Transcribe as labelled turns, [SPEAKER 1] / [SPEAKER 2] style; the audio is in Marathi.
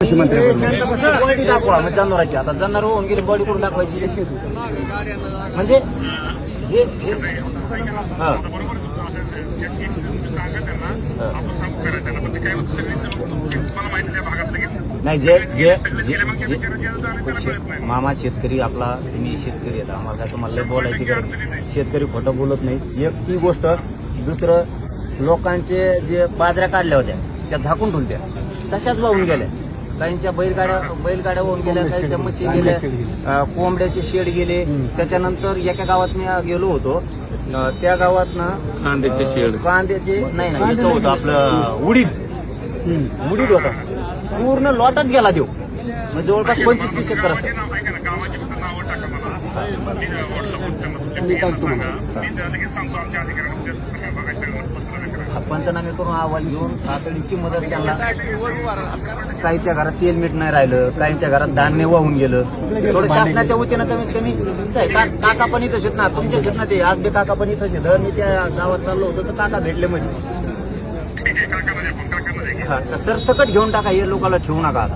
[SPEAKER 1] कृषी
[SPEAKER 2] बॉडी दाखवा जनावरांची. आता जनावर होऊन गेली बॉडी कुठून दाखवायची? म्हणजे? हे हे. हा. नाही जे जे मामा शेतकरी आपला तुम्ही शेतकरी आहेत आम्हाला काय तुम्हाला लय बोलायची गरज. शेतकरी खोटं बोलत नाही. एक ती गोष्ट दुसरं लोकांचे जे बाजऱ्या काढल्या होत्या त्या झाकून ठेवल्या तशाच वाहून गेल्या. काहींच्या बैलगाड्या बैलगाड्या वाहून गेल्या काहींच्या म्हशी गेल्या कोंबड्याचे शेड गेले. त्याच्यानंतर एका गावात मी गेलो होतो. त्या गावात ना
[SPEAKER 3] कांद्याचे शेड.
[SPEAKER 2] कांद्याचे नाही नाही याचं होतं आपलं उडीद. उडीद होता. पूर्ण लॉटच गेला देऊ म्हणजे जवळपास पंचवीस तीस एकर असेल पंचनामे करून अहवाल घेऊन तातडीची मदत त्यांना. काहीच्या घरात तेल मीठ नाही राहिलं काहींच्या घरात धान्य वाहून गेलं. थोडं शासनाच्या वतीनं कमीत कमी काय, काका पण इथं शेत ना तुमच्या शेत ना ते आज बी काका पण इथं शेत मी त्या गावात चाललो होतो तर काका भेटले म्हणजे. मध्ये सर सकट सरसकट घेऊन टाका हे लोकांना ठेवू नका